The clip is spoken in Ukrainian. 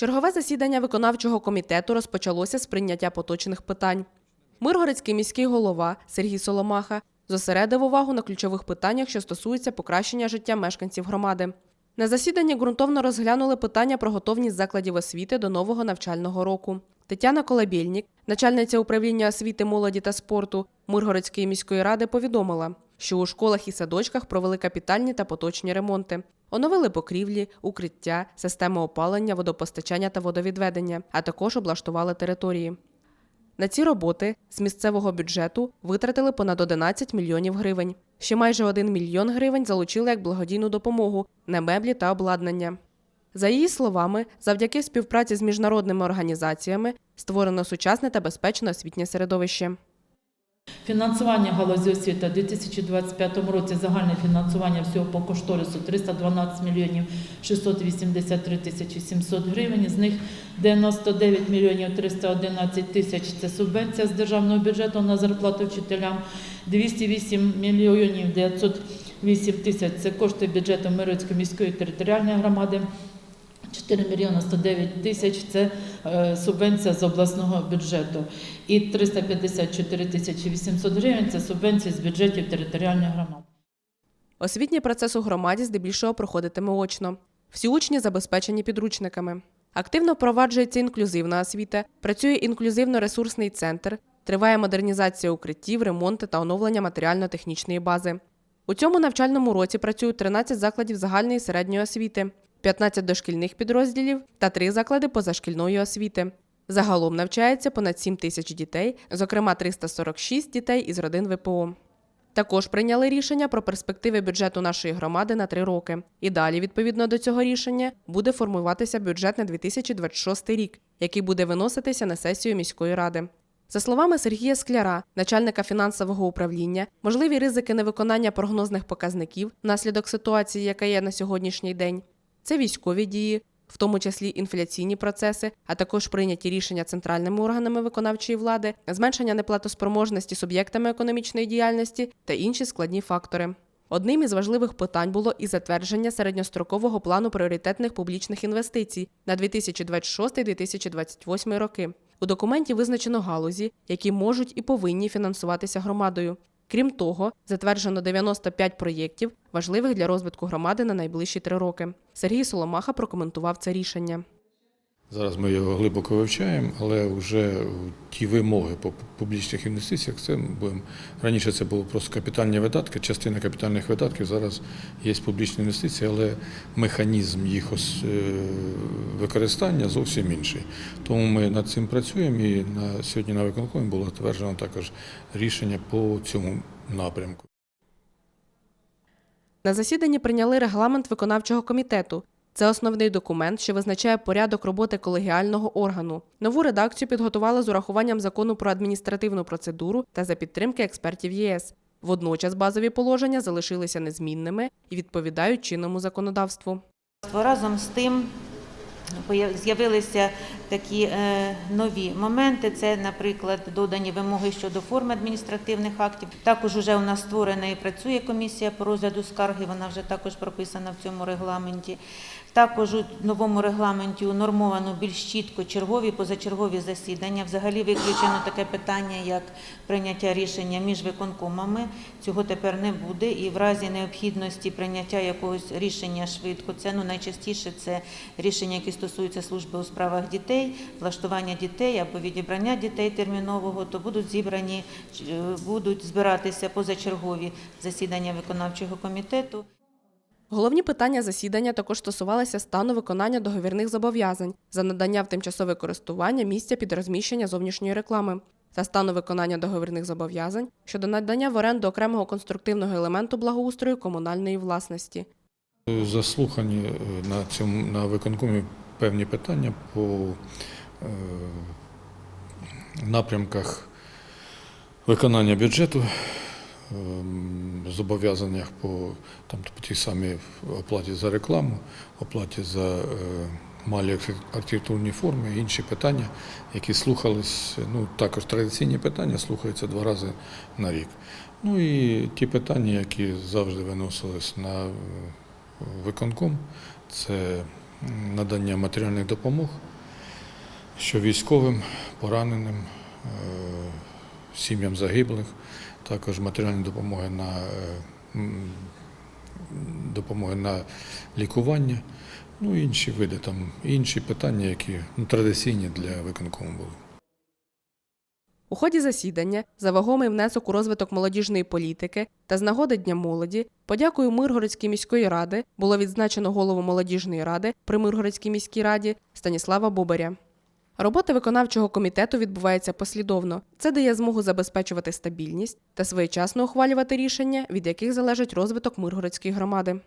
Чергове засідання виконавчого комітету розпочалося з прийняття поточних питань. Миргородський міський голова Сергій Соломаха зосередив увагу на ключових питаннях, що стосуються покращення життя мешканців громади. На засіданні ґрунтовно розглянули питання про готовність закладів освіти до нового навчального року. Тетяна Колабєльнік, начальниця управління освіти, молоді та спорту Миргородської міської ради, повідомила, що у школах і садочках провели капітальні та поточні ремонти. Оновили покрівлі, укриття, систему опалення, водопостачання та водовідведення, а також облаштували території. На ці роботи з місцевого бюджету витратили понад 11 мільйонів гривень. Ще майже 1 мільйон гривень залучили як благодійну допомогу на меблі та обладнання. За її словами, завдяки співпраці з міжнародними організаціями створено сучасне та безпечне освітнє середовище. Фінансування галузі освіти у 2025 році загальне фінансування всього по кошторису 312 мільйонів 683 тисячі 700 гривень. З них 99 мільйонів 311 тисяч – це субвенція з державного бюджету на зарплату вчителям, 208 мільйонів 908 тисяч – це кошти бюджету Мирицької міської територіальної громади. 4 мільйони 109 тисяч – це е, субвенція з обласного бюджету. І 354 тисячі 800 гривень – це субвенції з бюджетів територіальних громад. Освітній процес у громаді здебільшого проходитиме очно. Всі учні забезпечені підручниками. Активно впроваджується інклюзивна освіта, працює інклюзивно-ресурсний центр, триває модернізація укриттів, ремонти та оновлення матеріально-технічної бази. У цьому навчальному році працюють 13 закладів загальної і середньої освіти, 15 дошкільних підрозділів та 3 заклади позашкільної освіти. Загалом навчається понад 7 тисяч дітей, зокрема 346 дітей із родин ВПО. Також прийняли рішення про перспективи бюджету нашої громади на три роки. І далі, відповідно до цього рішення, буде формуватися бюджет на 2026 рік, який буде виноситися на сесію міської ради. За словами Сергія Скляра, начальника фінансового управління, можливі ризики невиконання прогнозних показників внаслідок ситуації, яка є на сьогоднішній день, це військові дії, в тому числі інфляційні процеси, а також прийняті рішення центральними органами виконавчої влади, зменшення неплатоспроможності суб'єктами економічної діяльності та інші складні фактори. Одним із важливих питань було і затвердження середньострокового плану пріоритетних публічних інвестицій на 2026-2028 роки. У документі визначено галузі, які можуть і повинні фінансуватися громадою. Крім того, затверджено 95 проєктів, важливих для розвитку громади на найближчі три роки. Сергій Соломаха прокоментував це рішення. Зараз ми його глибоко вивчаємо, але вже ті вимоги по публічних інвестиціях, це будемо раніше це було просто капітальні видатки. Частина капітальних видатків зараз є публічні інвестиції, але механізм їх е, використання зовсім інший. Тому ми над цим працюємо і на сьогодні на виконкомі було затверджено також рішення по цьому напрямку. На засіданні прийняли регламент виконавчого комітету. Це основний документ, що визначає порядок роботи колегіального органу. Нову редакцію підготували з урахуванням закону про адміністративну процедуру та за підтримки експертів ЄС. Водночас базові положення залишилися незмінними і відповідають чинному законодавству. Разом з тим з'явилися такі е, нові моменти. Це, наприклад, додані вимоги щодо форми адміністративних актів. Також вже у нас створена і працює комісія по розгляду скарги. Вона вже також прописана в цьому регламенті. Також у новому регламенті унормовано більш чітко чергові позачергові засідання. Взагалі виключено таке питання, як прийняття рішення між виконкомами. Цього тепер не буде. І в разі необхідності прийняття якогось рішення швидко, це ну найчастіше це рішення, які стосуються служби у справах дітей, влаштування дітей або відібрання дітей термінового, то будуть зібрані, е, будуть збиратися позачергові засідання виконавчого комітету. Головні питання засідання також стосувалися стану виконання договірних зобов'язань за надання в тимчасове користування місця під розміщення зовнішньої реклами та стану виконання договірних зобов'язань щодо надання в оренду окремого конструктивного елементу благоустрою комунальної власності. Заслухані е, на цьому на виконкомі певні питання по е, напрямках виконання бюджету, ем, зобов'язаннях по, там, по тій самій оплаті за рекламу, оплаті за е, малі архітектурні форми і інші питання, які слухались, ну також традиційні питання слухаються два рази на рік. Ну і ті питання, які завжди виносились на е, виконком, це надання матеріальних допомог що військовим, пораненим, е, сім'ям загиблих, також матеріальні допомоги на, е, допомоги на лікування, ну і інші види, там, інші питання, які ну, традиційні для виконкому були. У ході засідання за вагомий внесок у розвиток молодіжної політики та з нагоди Дня молоді подякою Миргородської міської ради було відзначено голову молодіжної ради при Миргородській міській раді Станіслава Бобаря. Робота виконавчого комітету відбувається послідовно. Це дає змогу забезпечувати стабільність та своєчасно ухвалювати рішення, від яких залежить розвиток Миргородської громади.